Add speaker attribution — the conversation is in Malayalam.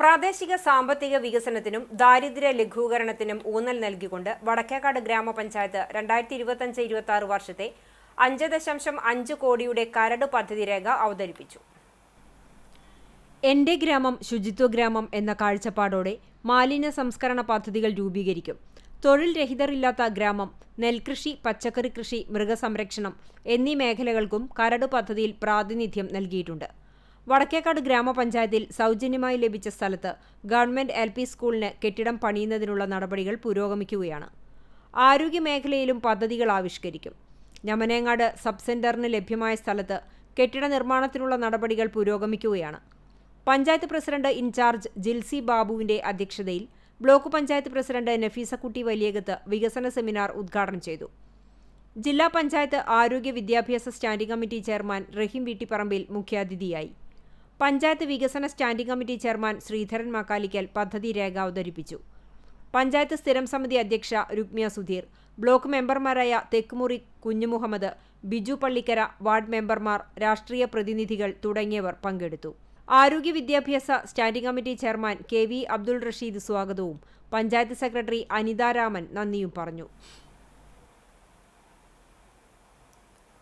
Speaker 1: പ്രാദേശിക സാമ്പത്തിക വികസനത്തിനും ദാരിദ്ര്യ ലഘൂകരണത്തിനും ഊന്നൽ നൽകിക്കൊണ്ട് വടക്കേക്കാട് ഗ്രാമപഞ്ചായത്ത് രണ്ടായിരത്തി ഇരുപത്തഞ്ച് ഇരുപത്തി ആറ് വർഷത്തെ അഞ്ച് ദശാംശം അഞ്ച് കോടിയുടെ കരട് പദ്ധതി രേഖ അവതരിപ്പിച്ചു. എന്റെ ഗ്രാമം ശുചിത്വ ഗ്രാമം എന്ന കാഴ്ചപ്പാടോടെ മാലിന്യ സംസ്കരണ പദ്ധതികൾ രൂപീകരിക്കും. തൊഴിൽ രഹിതരില്ലാത്ത ഗ്രാമം നെൽകൃഷി പച്ചക്കറി കൃഷി മൃഗസംരക്ഷണം എന്നീ മേഖലകൾക്കും കരട് പദ്ധതിയിൽ പ്രാതിനിധ്യം നൽകിയിട്ടുണ്ട്. വടക്കേക്കാട് ഗ്രാമപഞ്ചായത്തിൽ സൗജന്യമായി ലഭിച്ച സ്ഥലത്ത് ഗവൺമെന്റ് എൽ പി സ്കൂളിന് കെട്ടിടം പണിയുന്നതിനുള്ള നടപടികൾ പുരോഗമിക്കുകയാണ്. ആരോഗ്യ മേഖലയിലും പദ്ധതികൾ ആവിഷ്കരിക്കും. ഞമനേങ്ങാട് സബ് സെന്ററിന് ലഭ്യമായ സ്ഥലത്ത് കെട്ടിട നിർമ്മാണത്തിനുള്ള നടപടികൾ പുരോഗമിക്കുകയാണ്. പഞ്ചായത്ത് പ്രസിഡന്റ് ഇൻചാർജ് ജിൽസി ബാബുവിന്റെ അധ്യക്ഷതയിൽ ബ്ലോക്ക് പഞ്ചായത്ത് പ്രസിഡന്റ് നഫീസക്കുട്ടി വലിയകത്ത് വികസന സെമിനാർ ഉദ്ഘാടനം ചെയ്തു. ജില്ലാ പഞ്ചായത്ത് ആരോഗ്യ വിദ്യാഭ്യാസ standing committee chairman Rahim Veettipparambil മുഖ്യാതിഥിയായി. പഞ്ചായത്ത് വികസന standing committee chairman Sreedharan Makkalikkal പദ്ധതി രേഖ അവതരിപ്പിച്ചു. പഞ്ചായത്ത് സ്ഥിരം സമിതി അധ്യക്ഷ രുക്മിയ സുധീർ ബ്ലോക്ക് മെമ്പർമാരായ തെക്കുമുറി കുഞ്ഞുമുഹമ്മദ് ബിജു പള്ളിക്കര വാർഡ് മെമ്പർമാർ രാഷ്ട്രീയ പ്രതിനിധികൾ തുടങ്ങിയവർ പങ്കെടുത്തു. ആരോഗ്യ വിദ്യാഭ്യാസ standing committee chairman K V Abdul Rasheed സ്വാഗതവും പഞ്ചായത്ത് സെക്രട്ടറി അനിതാരാമൻ നന്ദിയും പറഞ്ഞു.